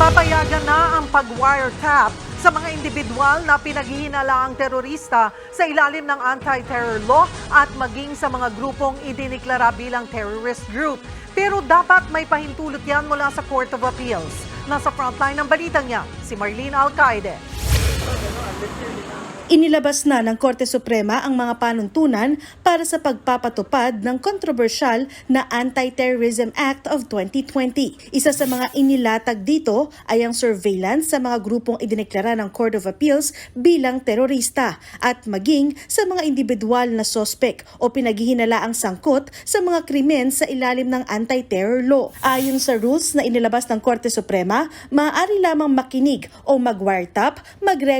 Papayagan na ang pag-wiretap sa mga individual na pinaghihinalaang terorista sa ilalim ng anti-terror law at maging sa mga grupong idiniklara bilang terrorist group. Pero dapat may pahintulot yan mula sa Court of Appeals. Nasa frontline ng balitang niya, si Marlene Alcaide. Inilabas na ng Korte Suprema ang mga panuntunan para sa pagpapatupad ng kontrobersyal na Anti-Terrorism Act of 2020. Isa sa mga inilatag dito ay ang surveillance sa mga grupong idineklara ng Court of Appeals bilang terorista at maging sa mga individual na sospek o pinaghihinalaang sangkot sa mga krimen sa ilalim ng anti-terror law. Ayon sa rules na inilabas ng Korte Suprema, maaari lamang makinig o mag-wiretap,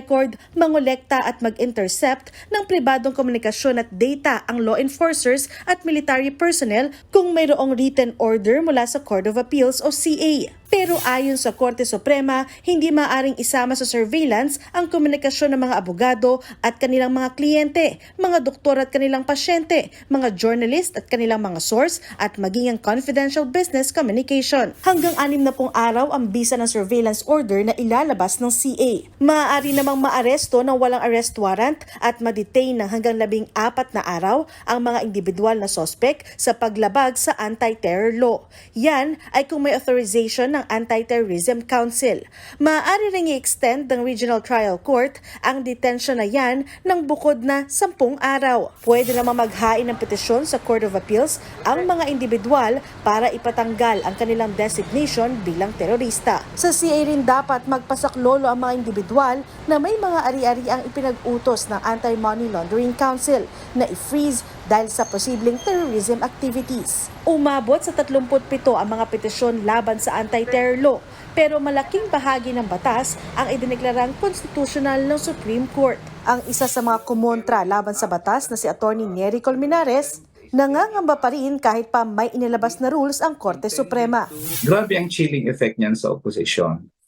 mag-record, mangolekta at mag-intercept ng pribadong komunikasyon at data ang law enforcers at military personnel kung mayroong written order mula sa Court of Appeals o CA. Pero ayon sa Korte Suprema, hindi maaring isama sa surveillance ang komunikasyon ng mga abogado at kanilang mga kliyente, mga doktor at kanilang pasyente, mga journalist at kanilang mga source at maging ang confidential business communication. Hanggang anim na pong araw ang bisa ng surveillance order na ilalabas ng CA. Maaari namang maaresto ng walang arrest warrant at madetain ng hanggang labing apat na araw ang mga individual na sospek sa paglabag sa anti-terror law. Yan ay kung may authorization ng Anti-Terrorism Council. Maaari ring i-extend ng Regional Trial Court ang detention na yan ng bukod na sampung araw. Pwede naman maghain ng petisyon sa Court of Appeals ang mga individual para ipatanggal ang kanilang designation bilang terorista. Sa CA rin dapat magpasaklolo ang mga individual na may mga ari-ari ang ipinag-utos ng Anti-Money Laundering Council na i-freeze dahil sa posibleng terrorism activities. Umabot sa 37 ang mga petisyon laban sa anti-terror law, pero malaking bahagi ng batas ang idineklarang constitutional ng Supreme Court. Ang isa sa mga kumontra laban sa batas na si Attorney Nery Colmenares, nangangamba pa rin kahit pa may inilabas na rules ang Korte Suprema. grabe ang chilling effect niyan sa opposition.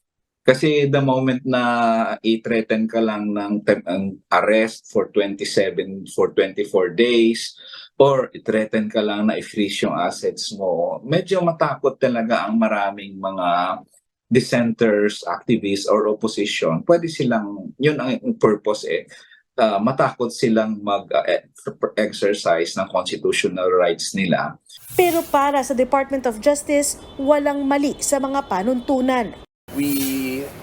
Kasi the moment na i-threaten ka lang ng ang arrest for 27 for 24 days or i-threaten ka lang na i-freeze yung assets mo, medyo matakot talaga ang maraming mga dissenters, activists or opposition. Pwede silang yun ang purpose eh. ah, matakot silang mag-exercise ng constitutional rights nila Pero para sa Department of Justice, walang mali sa mga panuntunan. we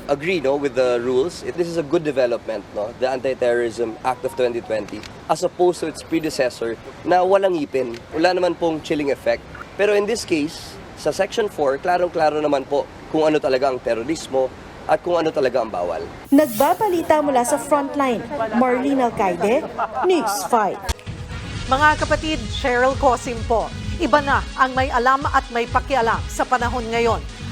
agree no with the rules it, this is a good development no the anti-terrorism act of 2020 as opposed to its predecessor na walang ipin wala naman pong chilling effect pero in this case sa section 4 klarong-klaro naman po kung ano talaga ang terorismo at kung ano talaga ang bawal Nagbabalita mula sa Frontline, Marlene Alcaide, News 5. Mga kapatid, Cheryl Cosim po. Iba na ang may alam at may pakialam sa panahon ngayon.